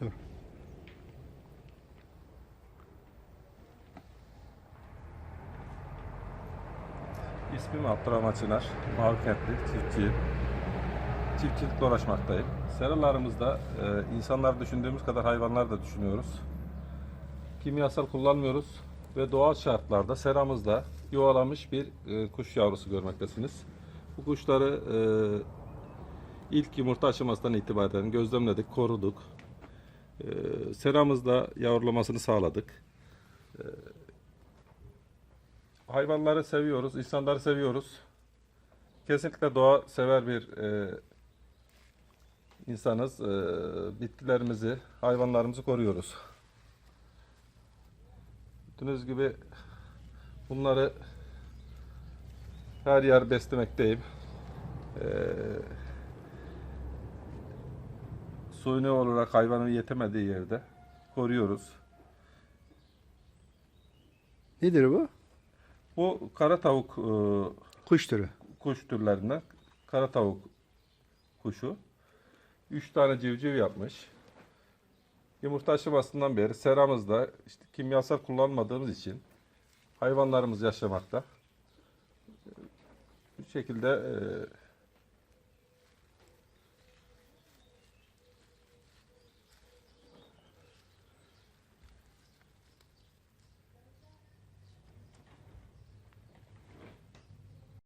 Dur. İsmim Abdurrahman Çınar. Mavi Kentli, çiftçiyim. Çiftçilikle uğraşmaktayım. Seralarımızda e, insanlar düşündüğümüz kadar hayvanlar da düşünüyoruz. Kimyasal kullanmıyoruz ve doğal şartlarda seramızda yuvalanmış bir e, kuş yavrusu görmektesiniz. Bu kuşları e, ilk yumurta aşamasından itibaren gözlemledik, koruduk. E, seramızda yavrulamasını sağladık. hayvanları seviyoruz, insanları seviyoruz. Kesinlikle doğa sever bir e, insanız. E, bitkilerimizi, hayvanlarımızı koruyoruz. Gördüğünüz gibi bunları her yer beslemekteyim. E, suni olarak hayvanın yetemediği yerde koruyoruz. Nedir bu? Bu kara tavuk e, Kuş türü. kuş türlerinden kara tavuk kuşu. Üç tane civciv yapmış. Yumurta aşamasından beri seramızda işte kimyasal kullanmadığımız için hayvanlarımız yaşamakta. Bu şekilde e,